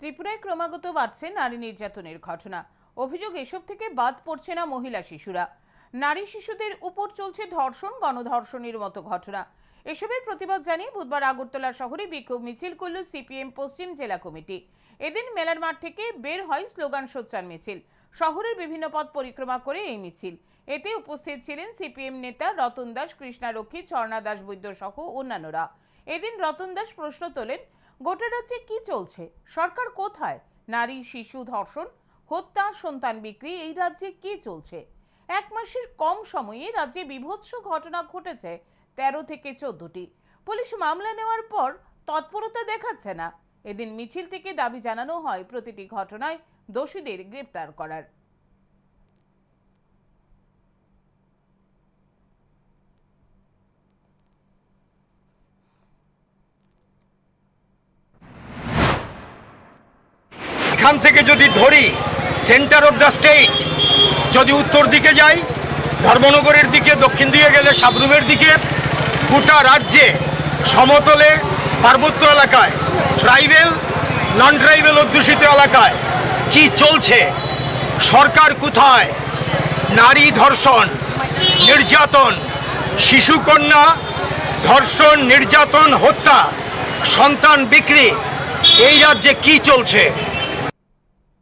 ত্রিপুরায় ক্রমাগত বাড়ছে নারী নির্যাতনের ঘটনা। অভিযোগ, এসব থেকে বাদ পড়ছে না মহিলা শিশুরা। নারী শিশুদের উপর চলছে ধর্ষণ, গণধর্ষণের মতো ঘটনা। এসবের প্রতিবাদ জানিয়ে বুধবার আগরতলা শহরে বিক্ষোভ মিছিল করল সিপিএম পশ্চিম জেলা কমিটি। এদিন মেলার মাঠ থেকে বের হয় স্লোগান, সোচ্চার মিছিল। শহরের বিভিন্ন পথ পরিক্রমা করে এই মিছিল। এতে উপস্থিত ছিলেন সিপিএম নেতা রতন দাস কৃষ্ণারক্ষী ঝর্ণা দাস বৈদ্য সহ অন্যান্যরা। এদিন রতন দাস প্রশ্ন তোলেন গোটা রাজ্যে কি চলছে? সরকার কোথায়? নারী, শিশু, ধর্ষণ, হত্যা, সন্তান বিক্রি, এই রাজ্যে কি চলছে? এক মাসের কম সময়ে রাজ্যে বিভৎস ঘটনা ঘটেছে তেরো থেকে চোদ্দটি। পুলিশ মামলা নেওয়ার পর তৎপরতা দেখাচ্ছে না। এদিন মিছিল থেকে দাবি জানানো হয়, প্রতিটি ঘটনায় দোষীদের গ্রেপ্তার করার। এখান থেকে যদি ধরি সেন্টার অফ দ্য স্টেট যদি উত্তর দিকে যাই, ধর্মনগরের দিকে, দক্ষিণ দিকে গেলে সাবরুমের দিকে, গোটা রাজ্যে সমতলে পার্বত্য এলাকায় ট্রাইবেল নন ট্রাইবেল অধ্যুষিত এলাকায় কি চলছে? সরকার কোথায়? নারী ধর্ষণ, নির্যাতন, শিশুকন্যা ধর্ষণ, নির্যাতন, হত্যা, সন্তান বিক্রি, এই রাজ্যে কি চলছে?